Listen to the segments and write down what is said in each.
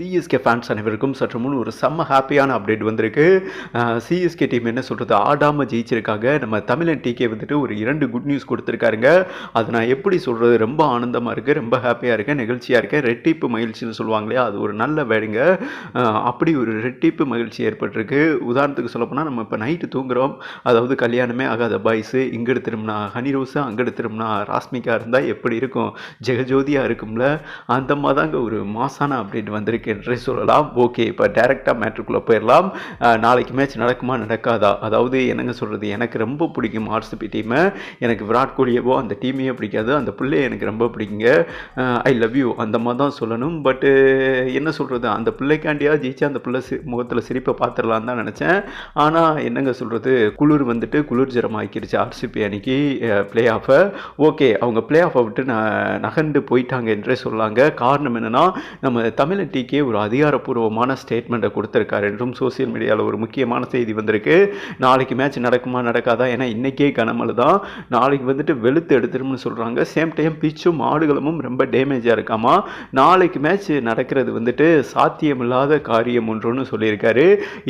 CSK fans அனைவருக்கும் சற்று முன் ஒரு செம்ம ஹாப்பியான அப்டேட் வந்திருக்கு. சிஎஸ்கே டீம் என்ன சொல்கிறது ஆடாமல் ஜெயிச்சிருக்காங்க. நம்ம தமிழன் டிகே வந்துட்டு ஒரு இரண்டு குட் நியூஸ் கொடுத்துருக்காருங்க. அதை நான் எப்படி சொல்கிறது ரொம்ப ஆனந்தமாக இருக்குது ரொம்ப ஹாப்பியாக இருக்கேன். நிகழ்ச்சியாக இருக்கேன். ரெட்டிப்பு மகிழ்ச்சின்னு சொல்லுவாங்களே அது ஒரு நல்ல வேடுங்க அப்படி ஒரு ரெட்டிப்பு மகிழ்ச்சி ஏற்பட்டிருக்கு. உதாரணத்துக்கு சொல்லப்போனால் நம்ம இப்போ நைட்டு தூங்குறோம். அதாவது கல்யாணமே ஆகாத பாய்ஸு இங்கிட்டு திரும்பினா ஹனிரோஸு அங்கே திரும்பினா ராஸ்மிகா இருந்தால் எப்படி இருக்கும்? ஜெகஜோதியாக இருக்கும்ல. அந்த மாதிரி தாங்க ஒரு மாசான அப்டேட் வந்திருக்கு. என்றே சொல்லலாம். ஓகே இப்போ டைரெக்டாக மேட்ருக்குள்ளே போயிடலாம் நாளைக்கு மேட்ச் நடக்குமா நடக்காதா? அதாவது என்னங்க சொல்கிறது எனக்கு ரொம்ப பிடிக்கும் ஆர்சிபி டீமை எனக்கு விராட் கோலியவோ அந்த டீமையே பிடிக்காது. அந்த பிள்ளைய எனக்கு ரொம்ப பிடிக்குங்க. ஐ லவ் யூ அந்த மாதிரி தான் சொல்லணும். பட்டு என்ன சொல்கிறது அந்த பிள்ளைக்காண்டியாக ஜெயிச்சு அந்த பிள்ளை சி முகத்தில் சிரிப்பை பார்த்துடலாம் தான் நினச்சேன். ஆனால் என்னங்க சொல்கிறது குளிர் வந்துட்டு குளிர் ஜரம் ஆக்கிருச்சு ஆர்சிபி அன்னைக்கு ப்ளே ஆஃபை ஓகே அவங்க பிளே ஆஃபை விட்டு ந நகர்ந்து போயிட்டாங்க என்றே சொல்லாங்க. காரணம் என்னென்னா நம்ம தமிழ் டீக்கே ஒரு அதிகாரப்பூர்வமான ஸ்டேட்மெண்ட்டை கொடுத்துருக்காரு என்றும் சோசியல் மீடியாவில் ஒரு முக்கியமான செய்தி வந்திருக்கு. நாளைக்கு மேட்ச் நடக்குமா நடக்காதா ஏன்னா இன்றைக்கே கனமழை தான். நாளைக்கு வந்துட்டு வெளுத்து எடுத்துரும்னு சொல்கிறாங்க சேம் டைம் பிச்சும் ஆடுகளமும் ரொம்ப டேமேஜாக இருக்காமா? நாளைக்கு மேட்ச் நடக்கிறது வந்துட்டு சாத்தியமில்லாத காரியம் ஒன்றுன்னு சொல்லியிருக்காரு.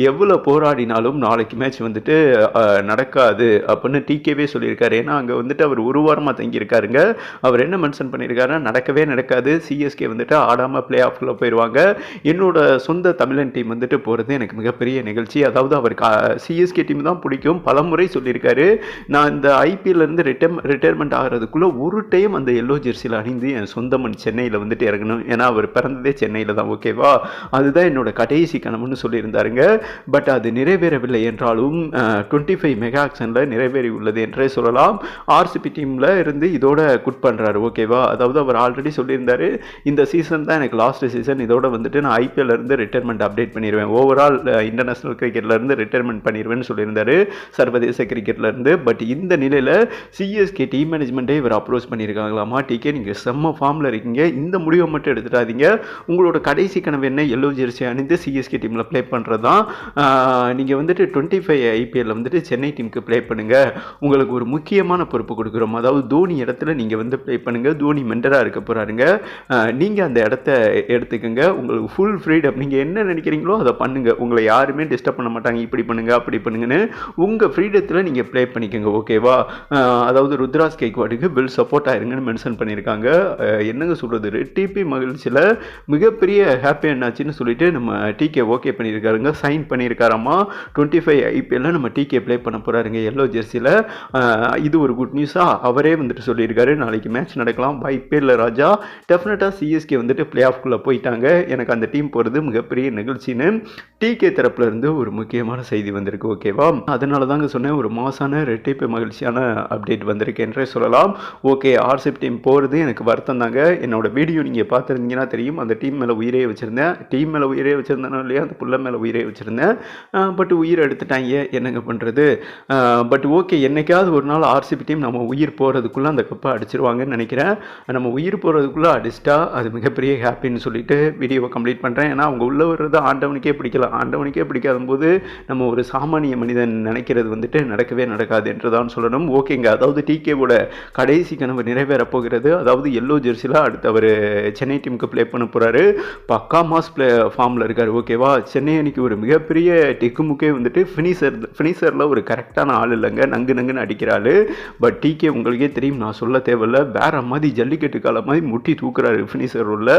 எவ்வளோ போராடினாலும் நாளைக்கு மேட்ச் வந்துட்டு நடக்காது அப்படின்னு டிகேவே சொல்லியிருக்காரு. ஏன்னா அங்கே வந்துட்டு அவர் ஒரு வாரமாக தங்கியிருக்காருங்க. அவர் என்ன மென்ஷன் பண்ணியிருக்காருன்னா நடக்கவே நடக்காது. சிஎஸ்கே வந்துட்டு ஆடாமல் பிளே ஆஃப்ல போயிடுவாங்க என்னோட சொந்த தமிழன் டீம் வந்துட்டு போகிறது எனக்கு மிகப்பெரிய நிகழ்ச்சி. அதாவது அவர் சிஎஸ்கே டீம் தான் பிடிக்கும். பல முறை சொல்லியிருக்காரு. நான் இந்த ஐபிஎல்லேருந்து ரிட்டைர் ரிட்டையர்மெண்ட் ஆகிறதுக்குள்ள ஒரு டைம் அந்த எல்லோ ஜெர்சியில் அணிந்து என் சொந்த மண் சென்னையில் வந்துட்டு இறங்கணும். ஏன்னா அவர் பிறந்ததே சென்னையில் தான் ஓகேவா அதுதான் என்னோட கடைசி கனவுன்னு சொல்லியிருந்தாருங்க. பட் அது நிறைவேறவில்லை என்றாலும் டுவெண்ட்டி ஃபைவ் மெகா ஆக்ஷனில் நிறைவேறி உள்ளது என்றே சொல்லலாம். ஆர்சிபி டீமில் இருந்து இதோட குட் பண்ணுறாரு ஓகேவா அதாவது அவர் ஆல்ரெடி சொல்லியிருந்தார் இந்த சீசன் தான் எனக்கு லாஸ்ட் சீசன் இதோட வந்துட்டு நான் ஐபிஎல்லேருந்து ரிட்டைர்மெண்ட் அப்டேட் பண்ணிடுவேன் ஓவரால் இன்டர்நேஷனல் கிரிக்கெட்லேருந்து ரிட்டைர்மெண்ட் பண்ணிடுவேன்னு சொல்லியிருந்தார். சர்வதேச கிரிக்கெட்லேருந்து பட் இந்த நிலையில் சிஎஸ்கே டீம் மேனேஜ்மெண்ட்டே இவர் அப்ரோச் பண்ணியிருக்காங்களாமா டிகே நீங்கள் செம்ம ஃபார்மில் இருக்கீங்க. இந்த முடிவை மட்டும் எடுத்துடாதீங்க. உங்களோட கடைசி கனவு என்ன? எல்லோ ஜெர்சி அணிந்து சிஎஸ்கே டீமில் ப்ளே பண்ணுறது தான் நீங்கள் வந்துட்டு டுவெண்ட்டி ஃபைவ் ஐபிஎல்லில் வந்துட்டு சென்னை டீமுக்கு ப்ளே பண்ணுங்கள் உங்களுக்கு ஒரு முக்கியமான பொறுப்பு கொடுக்குறோம். அதாவது தோனி இடத்துல நீங்கள் வந்து ப்ளே பண்ணுங்கள் தோனி மெண்டராக இருக்க போகிறாருங்க நீங்கள் அந்த இடத்த எடுத்துக்கோங்க. உங்களுக்கு ஃபுல் ஃப்ரீடம் நீங்கள் என்ன நினைக்கிறீங்களோ அதை பண்ணுங்கள் உங்களை யாருமே டிஸ்டர்ப் பண்ண மாட்டாங்க. இப்படி பண்ணுங்கள் அப்படி பண்ணுங்கன்னு உங்கள் ஃப்ரீடத்தில் நீங்கள் ப்ளே பண்ணிக்கோங்க ஓகேவா அதாவது ருத்ராஸ் கேக்வாடுக்கு பில் சப்போர்ட் ஆயிருங்கன்னு மென்ஷன் பண்ணியிருக்காங்க. என்னங்க சொல்கிறது டிபி மகிழ்ச்சியில் மிகப்பெரிய ஹாப்பி என்னாச்சுன்னு சொல்லிட்டு நம்ம டிகே ஓகே பண்ணியிருக்காருங்க. சைன் பண்ணியிருக்காராமா? டுவெண்ட்டி ஃபைவ் ஐபிஎல்ல நம்ம டிகே ப்ளே பண்ண போகிறாருங்க எல்லோ ஜெர்சியில் இது ஒரு குட் நியூஸாக அவரே வந்துட்டு சொல்லியிருக்காரு. நாளைக்கு மேட்ச் நடக்கலாம். வாய்ப்பே இல்லை ராஜா. டெஃபினட்டாக சிஎஸ்கே வந்துட்டு பிளே ஆஃப்குள்ளே போயிட்டாங்க. எனக்கு எனக்கு அந்த டீம் போகிறது மிகப்பெரிய நிகழ்ச்சின்னு டிகே தரப்புலருந்து ஒரு முக்கியமான செய்தி வந்திருக்கு ஓகேவா அதனால தாங்க சொன்னேன் ஒரு மாசான ரெட்டிப்பு மகிழ்ச்சியான அப்டேட் வந்திருக்கு என்றே சொல்லலாம். ஓகே ஆர்சிப் டீம் போகிறது எனக்கு வருத்தம் தாங்க என்னோட வீடியோ நீங்கள் பார்த்துருந்தீங்கன்னா தெரியும் அந்த டீம் மேலே உயிரே வச்சுருந்தேன். டீம் மேலே உயிரே வச்சுருந்தேனோ இல்லையா அந்த புள்ள மேலே உயிரே வச்சுருந்தேன். பட் உயிர் எடுத்துட்டாங்க. என்னங்க பண்ணுறது பட் ஓகே என்னைக்காவது ஒரு நாள் ஆர்சிபி டீம் நம்ம உயிர் போகிறதுக்குள்ளே அந்த கப்பை அடிச்சிருவாங்கன்னு நினைக்கிறேன். நம்ம உயிர் போகிறதுக்குள்ளே அடிச்சிட்டா அது மிகப்பெரிய ஹாப்பின்னு சொல்லிட்டு வீடியோவை கம்ப்ளீட் பண்ணுறேன் ஏன்னா அவங்க உள்ளே வர்றது ஆண்டவனுக்கே பிடிக்கல. ஆண்டவனுக்கே பிடிக்காத போது நம்ம ஒரு சாமானிய மனிதன் நினைக்கிறது வந்துட்டு நடக்கவே நடக்காது என்று தான் சொல்லணும் ஓகேங்க அதாவது டிகேவோட கடைசி கனவு நிறைவேற போகிறது. அதாவது எல்லோ ஜெர்சியில் அடுத்து அவர் சென்னை டீமுக்கு ப்ளே பண்ண போகிறாரு பக்கா மாஸ் ப்ளே ஃபார்மில் இருக்கார். ஓகேவா சென்னை அன்னைக்கு ஒரு மிகப்பெரிய டெக்குமுக்கே வந்துட்டு ஃபினிஷர் ஃபினிஷரில் ஒரு கரெக்டான ஆள் இல்லைங்க. நங்கு நங்குன்னு அடிக்கிறாள் பட் டிகே உங்களுக்கே தெரியும் நான் சொல்ல தேவையில்ல. வேற மாதிரி ஜல்லிக்கட்டு கால மாதிரி முட்டி தூக்குறாரு ஃபினிஷர் உள்ள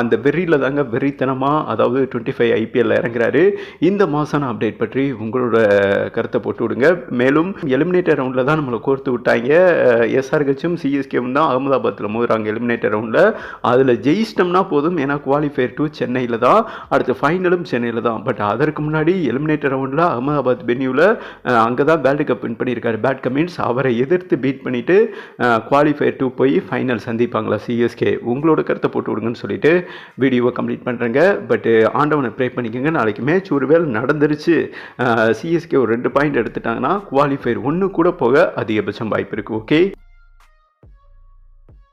அந்த வெறியில் தாங்க வெறித்தனமாக அதாவது டுவெண்ட்டி ஃபைவ் ஐபிஎல்ல இறங்குறாரு. இந்த மாசான அப்டேட் பற்றி உங்களோட கருத்தை போட்டு விடுங்க. மேலும் எலிமினேட்டர் ரவுண்டில் தான் நம்மளை கோர்த்து விட்டாங்க. எஸ்ஆர்ஹெச்சும் சிஎஸ்கேவும் தான் அகமதாபாத்தில் மோதுறாங்க எலிமினேட்டர் ரவுண்டில் அதில் ஜெயிச்சிட்டோம்னா போதும். ஏன்னா குவாலிஃபயர் டு சென்னையில் தான். அடுத்து ஃபைனலும் சென்னையில் தான். பட் அதற்கு முன்னாடி எலிமினேட்டர் ரவுண்டில் அகமதாபாத் வென்யூவில் அங்கே தான் வேர்ல்டு கப் வின் பண்ணியிருக்காரு. பேட் கமின்ஸ் அவரை எதிர்த்து பீட் பண்ணிவிட்டு குவாலிஃபயர் டூ போய் ஃபைனல் சந்திப்பாங்களா சிஎஸ்கே உங்களோட கருத்தை போட்டு விடுங்கன்னு சொல்லிட்டு வீடியோவை கம்ப்ளீட் பண்ணுறேங்க பட் ஆண்டவனை ப்ரே பண்ணிக்கோங்க. நாளைக்கு மேட்ச் ஒருவேளை நடந்துருச்சு. சிஎஸ்கே ஒரு ரெண்டு பாயிண்ட் எடுத்துட்டாங்கன்னா குவாலிஃபயர் ஒன்று கூட போக அதிகபட்சம் வாய்ப்பு இருக்குது ஓகே